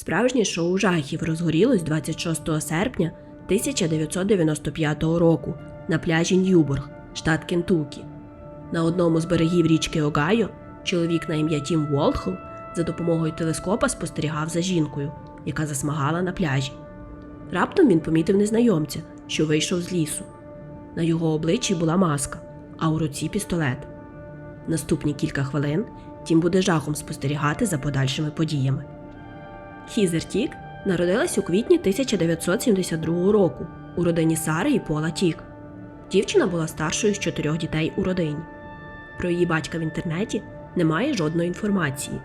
Справжнє шоу жахів розгорілось 26 серпня 1995 року на пляжі Ньюборг, штат Кентукі. На одному з берегів річки Огайо чоловік на ім'я Тім Волхол за допомогою телескопа спостерігав за жінкою, яка засмагала на пляжі. Раптом він помітив незнайомця, що вийшов з лісу. На його обличчі була маска, а у руці пістолет. Наступні кілька хвилин Тім буде жахом спостерігати за подальшими подіями. Хізер Тік народилась у квітні 1972 року у родині Сари і Пола Тік. Дівчина була старшою з чотирьох дітей у родині. Про її батька в інтернеті немає жодної інформації.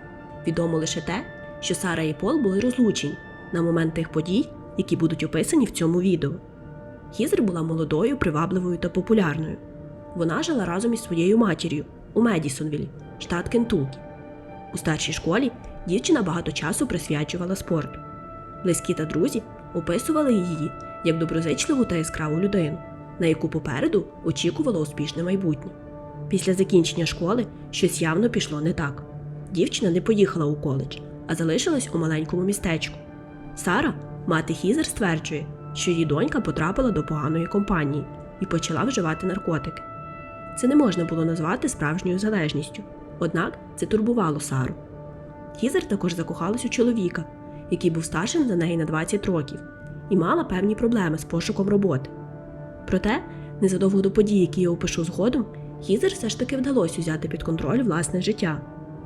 Відомо лише те, що Сара і Пол були розлучені на момент тих подій, які будуть описані в цьому відео. Хізер була молодою, привабливою та популярною. Вона жила разом із своєю матір'ю у Медісонвілі, штат Кентукі. У старшій школі дівчина багато часу присвячувала спорту. Близькі та друзі описували її як доброзичливу та яскраву людину, на яку попереду очікувало успішне майбутнє. Після закінчення школи щось явно пішло не так. Дівчина не поїхала у коледж, а залишилась у маленькому містечку. Сара, мати Хізер, стверджує, що її донька потрапила до поганої компанії і почала вживати наркотики. Це не можна було назвати справжньою залежністю, однак це турбувало Сару. Хізер також закохалась у чоловіка, який був старшим за неї на 20 років, і мала певні проблеми з пошуком роботи. Проте, незадовго до подій, які я опишу згодом, Хізер все ж таки вдалося взяти під контроль власне життя.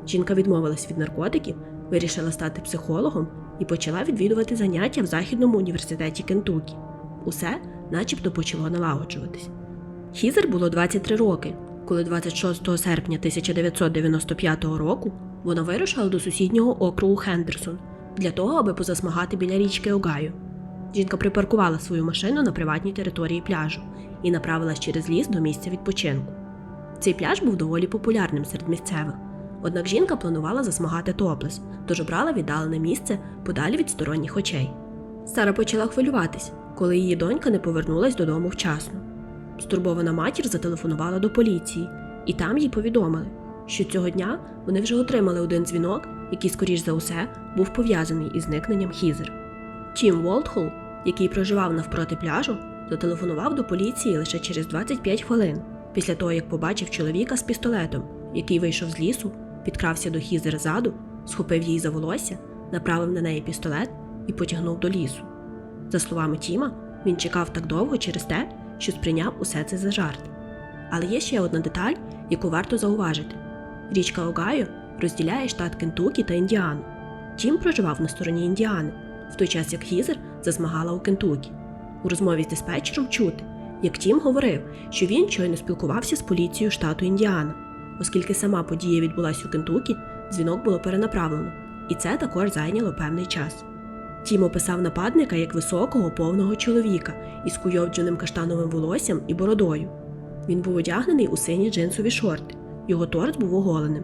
Жінка відмовилась від наркотиків, вирішила стати психологом і почала відвідувати заняття в Західному університеті Кентукі. Усе начебто почало налагоджуватись. Хізер було 23 роки, коли 26 серпня 1995 року вона вирушила до сусіднього округу Хендерсон для того, аби позасмагати біля річки Огайо. Жінка припаркувала свою машину на приватній території пляжу і направилась через ліс до місця відпочинку. Цей пляж був доволі популярним серед місцевих. Однак жінка планувала засмагати топлес, тож обрала віддалене місце подалі від сторонніх очей. Сара почала хвилюватись, коли її донька не повернулась додому вчасно. Стурбована матір зателефонувала до поліції, і там їй повідомили, що цього дня вони вже отримали один дзвінок, який, скоріш за усе, був пов'язаний із зникненням Хізер. Тім Волтхол, який проживав навпроти пляжу, зателефонував до поліції лише через 25 хвилин, після того як побачив чоловіка з пістолетом, який вийшов з лісу, підкрався до Хізер ззаду, схопив її за волосся, направив на неї пістолет і потягнув до лісу. За словами Тіма, він чекав так довго через те, що сприйняв усе це за жарт. Але є ще одна деталь, яку варто зауважити: річка Огайо розділяє штат Кентукі та Індіану. Тім проживав на стороні Індіани, в той час як Хізер засмагала у Кентукі. У розмові з диспетчером чути, як Тім говорив, що він щойно спілкувався з поліцією штату Індіана. Оскільки сама подія відбулася у Кентукі, дзвінок було перенаправлено, і це також зайняло певний час. Тім описав нападника як високого повного чоловіка із куйовдженим каштановим волоссям і бородою. Він був одягнений у сині джинсові шорти, його торс був оголеним.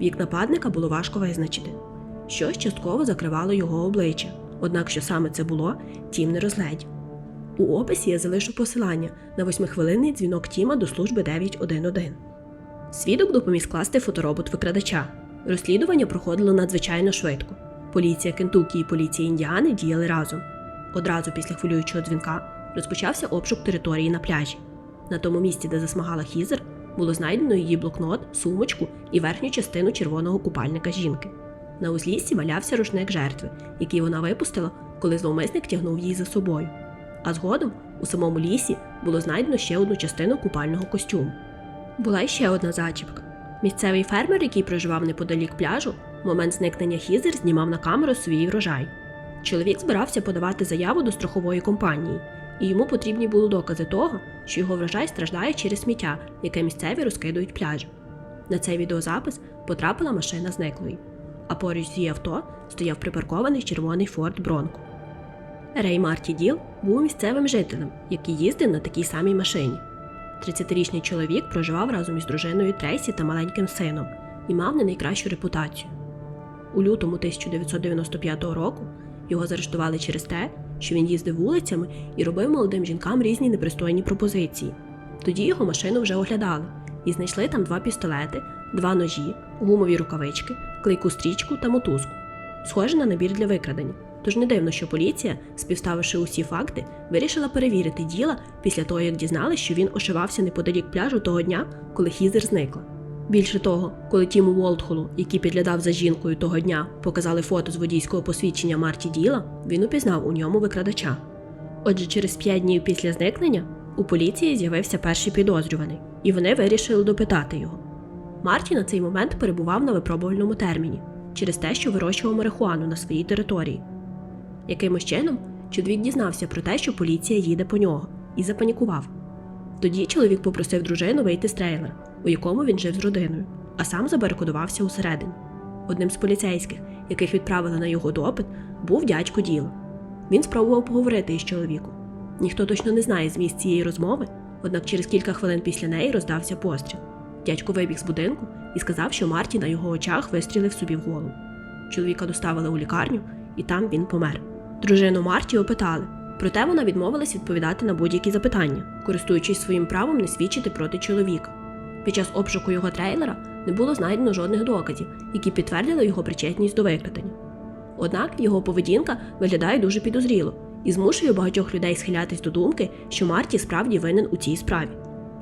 Вік нападника було важко визначити. Щось частково закривало його обличчя, однак що саме це було, Тім не розгледів. У описі я залишу посилання на восьмихвилинний дзвінок Тіма до служби 911. Свідок допоміг скласти фоторобот викрадача. Розслідування проходило надзвичайно швидко. Поліція Кентукі і поліція Індіани діяли разом. Одразу після хвилюючого дзвінка розпочався обшук території на пляжі. На тому місці, де засмагала Хізер, було знайдено її блокнот, сумочку і верхню частину червоного купальника жінки. На узліссі валявся рушник жертви, який вона випустила, коли зловмисник тягнув її за собою. А згодом у самому лісі було знайдено ще одну частину купального костюму. Була ще одна зачіпка. Місцевий фермер, який проживав неподалік пляжу, в момент зникнення Хізер знімав на камеру свій врожай. Чоловік збирався подавати заяву до страхової компанії, і йому потрібні були докази того, що його врожай страждає через сміття, яке місцеві розкидують пляжі. На цей відеозапис потрапила машина зниклої, а поруч з її авто стояв припаркований червоний Форд Бронко. Рей Марті Діл був місцевим жителем, який їздив на такій самій машині. 30-річний чоловік проживав разом із дружиною Трейсі та маленьким сином і мав не найкращу репутацію. У лютому 1995 року його заарештували через те, що він їздив вулицями і робив молодим жінкам різні непристойні пропозиції. Тоді його машину вже оглядали і знайшли там два пістолети, два ножі, гумові рукавички, клейку стрічку та мотузку. схоже на набір для викрадення. Тож не дивно, що поліція, співставивши усі факти, вирішила перевірити діла після того, як дізналась, що він ошивався неподалік пляжу того дня, коли Хізер зникла. Більше того, коли Тіму Волтхолу, який підглядав за жінкою того дня, показали фото з водійського посвідчення Марті Діла, він упізнав у ньому викрадача. Отже, через п'ять днів після зникнення у поліції з'явився перший підозрюваний, і вони вирішили допитати його. Марті на цей момент перебував на випробувальному терміні через те, що вирощував марихуану на своїй території. Якимось чином чоловік дізнався про те, що поліція їде по нього, і запанікував. Тоді чоловік попросив дружину вийти з трейлера, у якому він жив з родиною, а сам забарикодувався усередині. Одним з поліцейських, яких відправили на його допит, був дядько діла. Він спробував поговорити із чоловіком. Ніхто точно не знає зміст цієї розмови, однак через кілька хвилин після неї роздався постріл. Дядько вибіг з будинку і сказав, що Марті на його очах вистрілив собі в голову. Чоловіка доставили у лікарню, і там він помер. Дружину Марті опитали, проте вона відмовилась відповідати на будь-які запитання, користуючись своїм правом не свідчити проти чоловіка. Під час обшуку його трейлера не було знайдено жодних доказів, які підтвердили його причетність до викрадення. Однак його поведінка виглядає дуже підозріло і змушує багатьох людей схилятись до думки, що Марті справді винен у цій справі.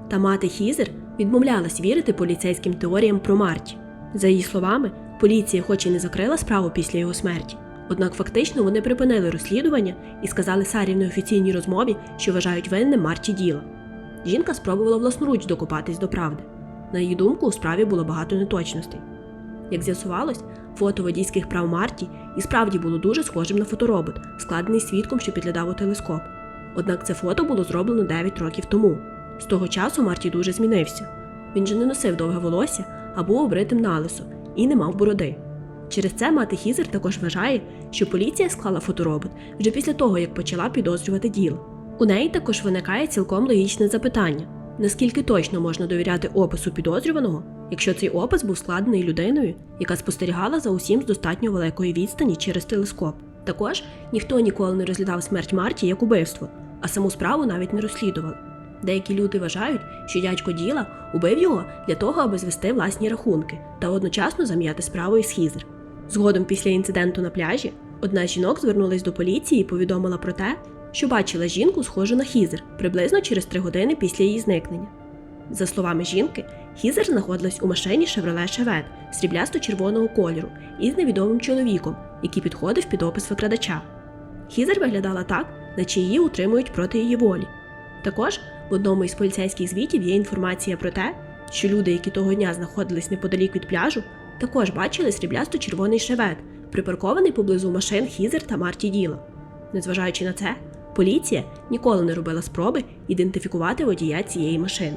Та мати Хізер відмовлялась вірити поліцейським теоріям про Марті. За її словами, поліція хоч і не закрила справу після його смерті, однак фактично вони припинили розслідування і сказали Сарі в неофіційній розмові, що вважають винним Марті діла. Жінка спробувала власноруч докопатись до правди. На її думку, у справі було багато неточностей. Як з'ясувалось, фото водійських прав Марті і справді було дуже схожим на фоторобот, складений свідком, що підглядав у телескоп. Однак це фото було зроблено 9 років тому. З того часу Марті дуже змінився. Він же не носив довге волосся а був обритим налисо і не мав бороди. Через це мати Хізер також вважає, що поліція склала фоторобот вже після того, як почала підозрювати діло. У неї також виникає цілком логічне запитання: наскільки точно можна довіряти опису підозрюваного, якщо цей опис був складений людиною, яка спостерігала за усім з достатньо великої відстані через телескоп. Також ніхто ніколи не розглядав смерть Марті як убивство, а саму справу навіть не розслідували. Деякі люди вважають, що дядько діла убив його для того, аби звести власні рахунки та одночасно зам'яти справу із Хізер. Згодом після інциденту на пляжі одна з жінок звернулась до поліції і повідомила про те, що бачила жінку, схожу на Хізер, приблизно через три години після її зникнення. За словами жінки, Хізер знаходилась у машині Chevrolet Chevette сріблясто-червоного кольору із невідомим чоловіком, який підходив під опис викрадача. Хізер виглядала так, наче її утримують проти її волі. Також в одному із поліцейських звітів є інформація про те, що люди, які того дня знаходились неподалік від пляжу, також бачили сріблясто-червоний шевет, припаркований поблизу машин Хізер та Марті Діла. Незважаючи на це, поліція ніколи не робила спроби ідентифікувати водія цієї машини.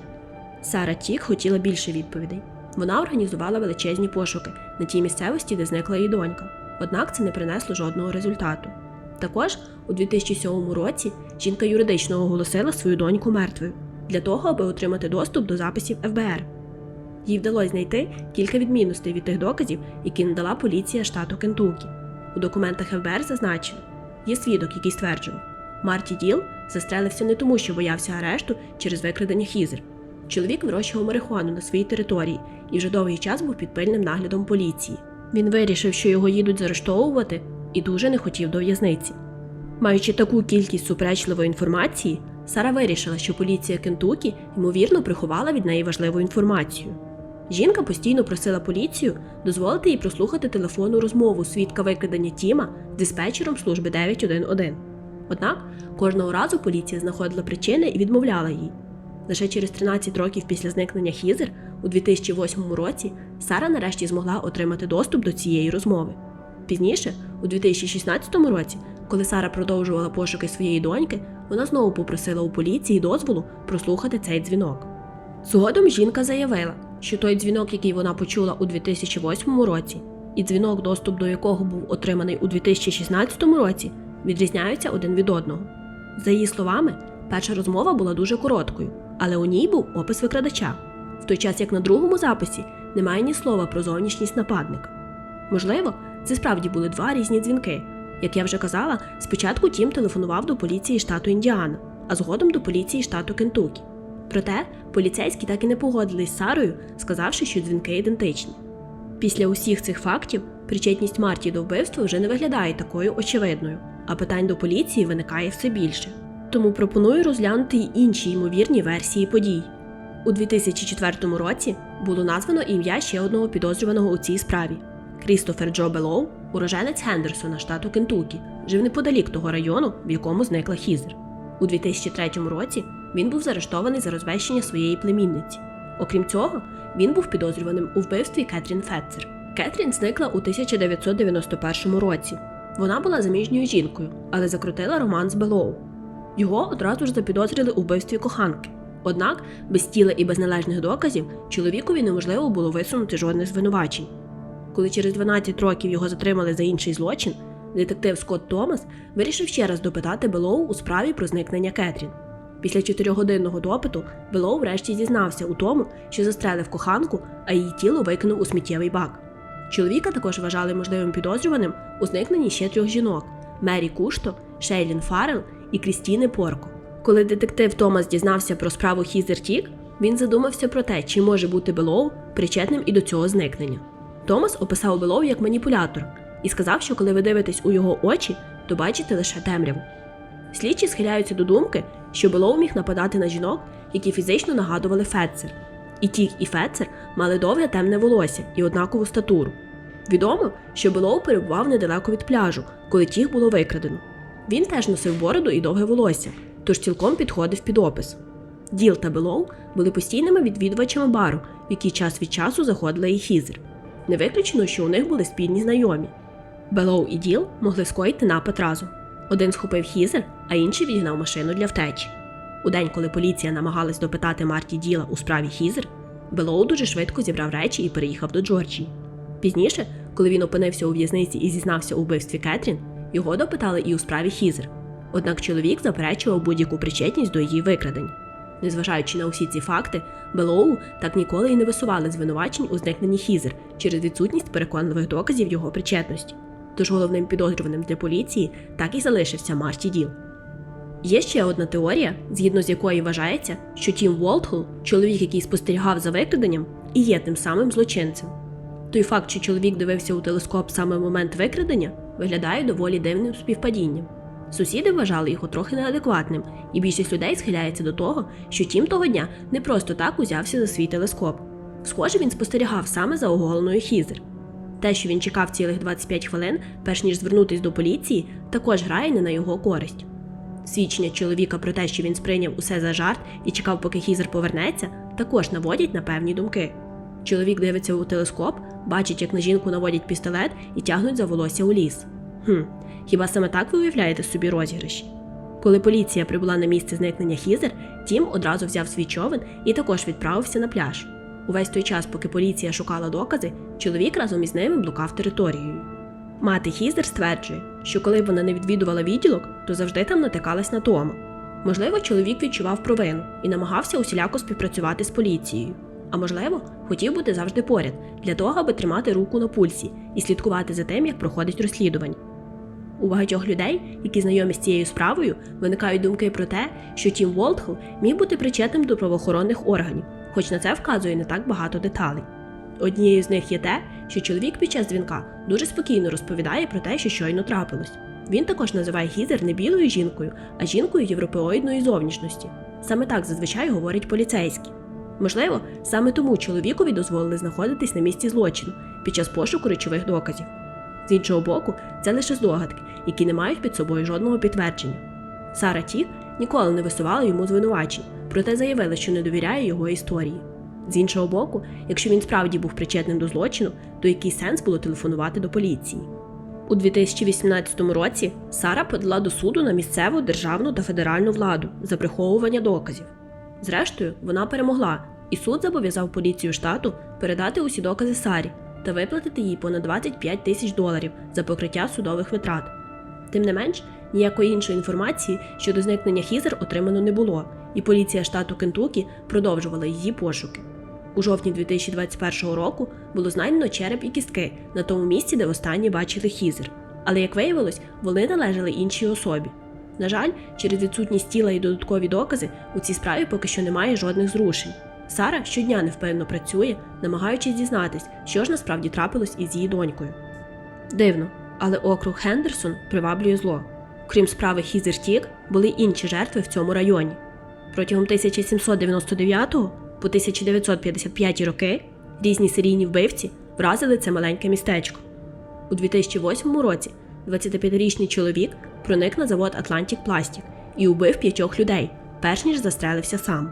Сара Тік хотіла більше відповідей. Вона організувала величезні пошуки на тій місцевості, де зникла її донька, однак це не принесло жодного результату. Також у 2007 році жінка юридично оголосила свою доньку мертвою для того, аби отримати доступ до записів ФБР. Їй вдалося знайти кілька відмінностей від тих доказів, які надала поліція штату Кентукі. У документах ФБР зазначено, є свідок, який стверджував, Марті Діл застрелився не тому, що боявся арешту через викрадення Хізер. Чоловік вирощував марихуану на своїй території і вже довгий час був під пильним наглядом поліції. Він вирішив, що його їдуть заарештовувати, і дуже не хотів до в'язниці. Маючи таку кількість суперечливої інформації, Сара вирішила, що поліція Кентукі ймовірно приховала від неї важливу інформацію. Жінка постійно просила поліцію дозволити їй прослухати телефонну розмову свідка викрадення Тіма з диспетчером служби 911. Однак кожного разу поліція знаходила причини і відмовляла їй. Лише через 13 років після зникнення Хізер у 2008 році Сара нарешті змогла отримати доступ до цієї розмови. Пізніше, у 2016 році, коли Сара продовжувала пошуки своєї доньки, вона знову попросила у поліції дозволу прослухати цей дзвінок. Згодом жінка заявила, що той дзвінок, який вона почула у 2008 році, і дзвінок, доступ до якого був отриманий у 2016 році, відрізняються один від одного. За її словами, перша розмова була дуже короткою, але у ній був опис викрадача, в той час як на другому записі немає ні слова про зовнішність нападника. Можливо, це справді були два різні дзвінки. Як я вже казала, спочатку Тім телефонував до поліції штату Індіана, а згодом до поліції штату Кентукі. Проте поліцейські так і не погодились з Сарою, сказавши, що дзвінки ідентичні. Після усіх цих фактів причетність Марті до вбивства вже не виглядає такою очевидною, а питань до поліції виникає все більше. Тому пропоную розглянути й інші ймовірні версії подій. У 2004 році було названо ім'я ще одного підозрюваного у цій справі Крістофер Джо Белоу, уроженець Хендерсона, штату Кентукі, жив неподалік того району, в якому зникла Хізер. У 2003 році він був заарештований за розбещення своєї племінниці. Окрім цього, він був підозрюваним у вбивстві Кетрін Фетцер. Кетрін зникла у 1991 році. Вона була заміжньою жінкою, але закрутила роман з Белоу. Його одразу ж запідозрили у вбивстві коханки. Однак, без тіла і без належних доказів чоловікові неможливо було висунути жодних звинувачень. Коли через 12 років його затримали за інший злочин, детектив Скотт Томас вирішив ще раз допитати Белоу у справі про зникнення Кетрін. Після чотирьохгодинного допиту Белоу врешті зізнався у тому, що застрелив коханку, а її тіло викинув у сміттєвий бак. Чоловіка також вважали можливим підозрюваним у зникненні ще трьох жінок: Мері Кушто, Шейлін Фаррел і Крістіни Порко. Коли детектив Томас дізнався про справу Хізер Тік, він задумався про те, чи може бути Белоу причетним і до цього зникнення. Томас описав Белоу як маніпулятора і сказав, що коли ви дивитесь у його очі, то бачите лише темряву. Слідчі схиляються до думки, що Белоу міг нападати на жінок, які фізично нагадували Фетцер. І Тік, і Фетцер мали довге темне волосся і однакову статуру. Відомо, що Белоу перебував недалеко від пляжу, коли тіх було викрадено. Він теж носив бороду і довге волосся, тож цілком підходив під опис. Діл та Белоу були постійними відвідувачами бару, який час від часу заходила і Хізер. Не виключено, що у них були спільні знайомі. Белоу і Діл могли скоїти напад разом. Один схопив Хізер, а інший відігнав машину для втечі. У день, коли поліція намагалась допитати Марті Діла у справі Хізер, Белоу дуже швидко зібрав речі і переїхав до Джорджії. Пізніше, коли він опинився у в'язниці і зізнався у вбивстві Кетрін, його допитали і у справі Хізер. Однак чоловік заперечував будь-яку причетність до її викрадень. Незважаючи на усі ці факти, Белоу так ніколи і не висували звинувачень у зникненні Хізер через відсутність переконливих доказів його причетності. Тож головним підозрюваним для поліції так і залишився Марті Діл. Є ще одна теорія, згідно з якої вважається, що Тім Волтхол, чоловік, який спостерігав за викраденням, і є тим самим злочинцем. Той факт, що чоловік дивився у телескоп саме в момент викрадення, виглядає доволі дивним співпадінням. Сусіди вважали його трохи неадекватним, і більшість людей схиляється до того, що Тім того дня не просто так узявся за свій телескоп. Схоже, він спостерігав саме за оголеною Хізер. Те, що він чекав цілих 25 хвилин, перш ніж звернутись до поліції, також грає не на його користь. Свідчення чоловіка про те, що він сприйняв усе за жарт і чекав, поки Хізер повернеться, також наводять на певні думки. Чоловік дивиться у телескоп, бачить, як на жінку наводять пістолет і тягнуть за волосся у ліс. Хм, хіба саме так ви уявляєте собі розіграші? Коли поліція прибула на місце зникнення Хізер, Тім одразу взяв свій човен і також відправився на пляж. Увесь той час, поки поліція шукала докази, чоловік разом із ними блукав територією. Мати Хізер стверджує, що коли вона не відвідувала відділок, то завжди там натикалась на Тома. Можливо, чоловік відчував провину і намагався усіляко співпрацювати з поліцією. А можливо, хотів бути завжди поряд для того, аби тримати руку на пульсі і слідкувати за тим, як проходить розслідування. У багатьох людей, які знайомі з цією справою, виникають думки про те, що Тім Волтхол міг бути причетним до правоохоронних органів, хоч на це вказує не так багато деталей. Однією з них є те, що чоловік під час дзвінка дуже спокійно розповідає про те, що щойно трапилось. Він також називає Гізер не білою жінкою, а жінкою європеоїдної зовнішності. Саме так зазвичай говорять поліцейські. Можливо, саме тому чоловікові дозволили знаходитись на місці злочину під час пошуку речових доказів. З іншого боку, це лише здогадки, які не мають під собою жодного підтвердження. Сара Тік ніколи не висувала йому звинувачень, проте заявила, що не довіряє його історії. З іншого боку, якщо він справді був причетним до злочину, то який сенс було телефонувати до поліції? У 2018 році Сара подала до суду на місцеву державну та федеральну владу за приховування доказів. Зрештою, вона перемогла, і суд зобов'язав поліцію штату передати усі докази Сарі та виплатити їй понад 25 тисяч доларів за покриття судових витрат. Тим не менш, ніякої іншої інформації щодо зникнення Хізер отримано не було, і поліція штату Кентукі продовжувала її пошуки. У жовтні 2021 року було знайдено череп і кістки на тому місці, де востаннє бачили Хізер. Але, як виявилось, вони належали іншій особі. На жаль, через відсутність тіла і додаткові докази у цій справі поки що немає жодних зрушень. Сара щодня невпевно працює, намагаючись дізнатись, що ж насправді трапилось із її донькою. Дивно, але округ Хендерсон приваблює зло. Крім справи Хізер Тік, були інші жертви в цьому районі. Протягом 1799 по 1955 роки різні серійні вбивці вразили це маленьке містечко. У 2008 році 25-річний чоловік проник на завод Atlantic Plastic і убив п'ятьох людей, перш ніж застрелився сам.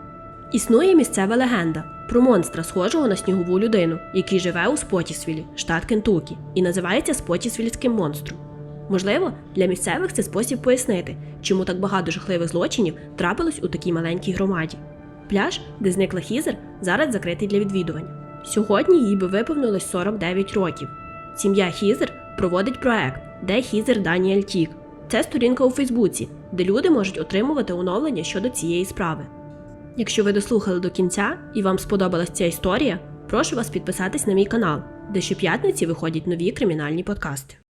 Існує місцева легенда про монстра, схожого на снігову людину, який живе у Спотісвілі, штат Кентукі, і називається Спотісвільським монстром. Можливо, для місцевих це спосіб пояснити, чому так багато жахливих злочинів трапилось у такій маленькій громаді. Пляж, де зникла Хізер, зараз закритий для відвідування. Сьогодні їй би виповнилось 49 років. Сім'я Хізер проводить проект Де Хізер Даніель Тік. Це сторінка у Фейсбуці, де люди можуть отримувати оновлення щодо цієї справи. Якщо ви дослухали до кінця і вам сподобалась ця історія, прошу вас підписатись на мій канал, де щоп'ятниці виходять нові кримінальні подкасти.